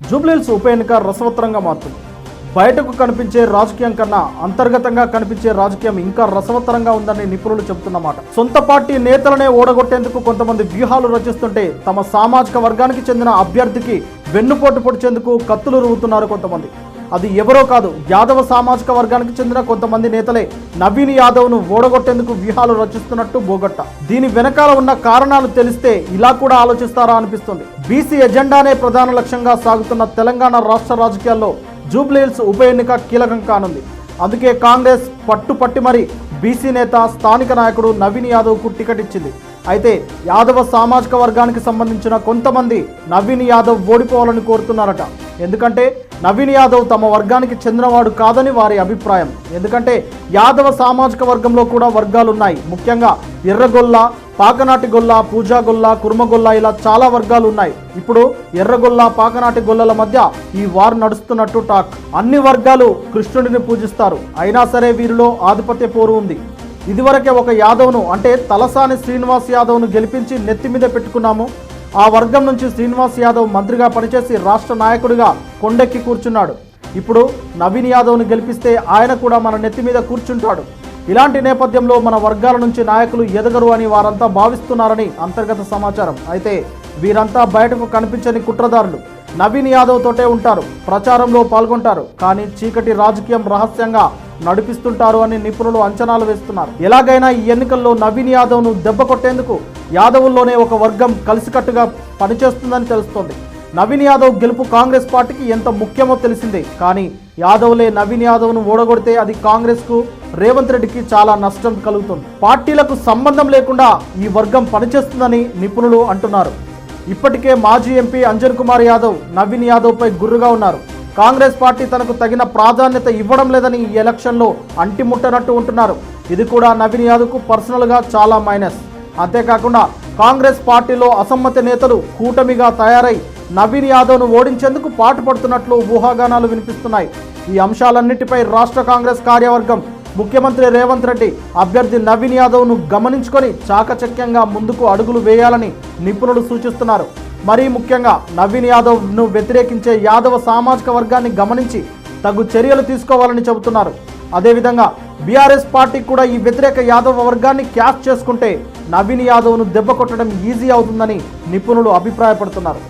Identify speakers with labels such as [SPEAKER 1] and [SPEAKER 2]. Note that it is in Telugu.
[SPEAKER 1] జూబ్లీహిల్స్ ఉప ఎన్నిక రసవత్తరంగా మారుతుంది. బయటకు కనిపించే రాజకీయం కన్నా అంతర్గతంగా కనిపించే రాజకీయం ఇంకా రసవత్తరంగా ఉందని నిపుణులు చెబుతున్నమాట. సొంత పార్టీ నేతలనే ఓడగొట్టేందుకు కొంతమంది వ్యూహాలు రచిస్తుంటే తమ సామాజిక వర్గానికి చెందిన అభ్యర్థికి వెన్నుపోటు పొడిచేందుకు కత్తులు రువుతున్నారు కొంతమంది. అది ఎవరో కాదు యాదవ సామాజిక వర్గానికి చెందిన కొంతమంది నేతలే. నవీన్ యాదవ్ను ఓడగొట్టేందుకు వ్యూహాలు రచిస్తున్నట్టు బోగట్ట. దీని వెనకాల ఉన్న కారణాలు తెలిస్తే ఇలా కూడా ఆలోచిస్తారా అనిపిస్తుంది. బీసీ ఎజెండానే ప్రధాన లక్ష్యంగా సాగుతున్న తెలంగాణ రాష్ట్ర రాజకీయాల్లో జూబ్లీహిల్స్ ఉప ఎన్నిక కీలకం కానుంది. అందుకే కాంగ్రెస్ పట్టుపట్టి మరి బీసీ నేత స్థానిక నాయకుడు నవీన్ యాదవ్కు టికెట్ ఇచ్చింది. అయితే యాదవ సామాజిక వర్గానికి సంబంధించిన కొంతమంది నవీన్ యాదవ్ ఓడిపోవాలని కోరుతున్నారట. ఎందుకంటే నవీన్ యాదవ్ తమ వర్గానికి చెందినవాడు కాదని వారి అభిప్రాయం. ఎందుకంటే యాదవ సామాజిక వర్గంలో కూడా వర్గాలు ఉన్నాయి ముఖ్యంగా ఎర్రగొల్ల పాకనాటి గొల్ల పూజా గొల్ల కుర్మగొల్ల ఇలా చాలా వర్గాలు ఉన్నాయి ఇప్పుడు ఎర్రగొల్ల పాకనాటి గొల్లల మధ్య ఈ వార్ నడుస్తున్నట్టు టాక్. అన్ని వర్గాలు కృష్ణుడిని పూజిస్తారు. అయినా సరే వీరిలో ఆధిపత్య పోరు ఉంది. ఇదివరకే ఒక యాదవ్ను అంటే తలసాని శ్రీనివాస్ యాదవ్ను గెలిపించి నెత్తి మీద పెట్టుకున్నాము. ఆ వర్గం నుంచి శ్రీనివాస్ యాదవ్ మంత్రిగా పనిచేసి రాష్ట్ర నాయకుడిగా కొండెక్కి కూర్చున్నాడు. ఇప్పుడు నవీన్ యాదవ్ను గెలిపిస్తే ఆయన కూడా మన నెత్తి మీద కూర్చుంటాడు. ఇలాంటి నేపథ్యంలో మన వర్గాల నుంచి నాయకులు ఎదగరు అని వారంతా భావిస్తున్నారని అంతర్గత సమాచారం. అయితే వీరంతా బయటకు కనిపించని కుట్రదారులు. నవీన్ యాదవ్ తోటే ఉంటారు. ప్రచారంలో పాల్గొంటారు. కానీ చీకటి రాజకీయం రహస్యంగా నడిపిస్తుంటారు అని నిపుణులు అంచనాలు వేస్తున్నారు. ఎలాగైనా ఈ ఎన్నికల్లో నవీన్ యాదవ్ను దెబ్బ కొట్టేందుకు యాదవుల్లోనే ఒక వర్గం కలిసికట్టుగా పనిచేస్తుందని తెలుస్తోంది. నవీన్ యాదవ్ గెలుపు కాంగ్రెస్ పార్టీకి ఎంత ముఖ్యమో తెలిసిందే కానీ యాదవ్లే నవీన్ యాదవ్ను ఓడగొడితే అది కాంగ్రెస్కు రేవంత్ రెడ్డికి చాలా నష్టం కలుగుతుంది. పార్టీలకు సంబంధం లేకుండా ఈ వర్గం పనిచేస్తుందని నిపుణులు అంటున్నారు. ఇప్పటికే మాజీ ఎంపీ అంజన్ కుమార్ యాదవ్ నవీన్ యాదవ్పై గుర్రుగా ఉన్నారు. కాంగ్రెస్ పార్టీ తనకు తగిన ప్రాధాన్యత ఇవ్వడం లేదని ఈ ఎలక్షన్లో అంటిముట్టనట్టు ఉంటున్నారు. ఇది కూడా నవీన్ యాదవ్కు పర్సనల్గా చాలా మైనస్. అంతేకాకుండా కాంగ్రెస్ పార్టీలో అసమ్మతి నేతలు కూటమిగా తయారై నవీన్ యాదవ్ను ఓడించేందుకు పాటుపడుతున్నట్లు ఊహాగానాలు వినిపిస్తున్నాయి. ఈ అంశాలన్నిటిపై రాష్ట్ర కాంగ్రెస్ కార్యవర్గం ముఖ్యమంత్రి రేవంత్ రెడ్డి అభ్యర్థి నవీన్ యాదవ్ను గమనించుకొని చాకచక్యంగా ముందుకు అడుగులు వేయాలని నిపుణులు సూచిస్తున్నారు. మరీ ముఖ్యంగా నవీన్ యాదవ్ను వ్యతిరేకించే యాదవ సామాజిక వర్గాన్ని గమనించి తగు చర్యలు తీసుకోవాలని చెబుతున్నారు. అదేవిధంగా బీఆర్ఎస్ పార్టీ కూడా ఈ వ్యతిరేక యాదవ వర్గాన్ని క్యాచ్ చేసుకుంటే నవీన్ యాదవ్ను దెబ్బ కొట్టడం ఈజీ అవుతుందని నిపుణులు అభిప్రాయపడుతున్నారు.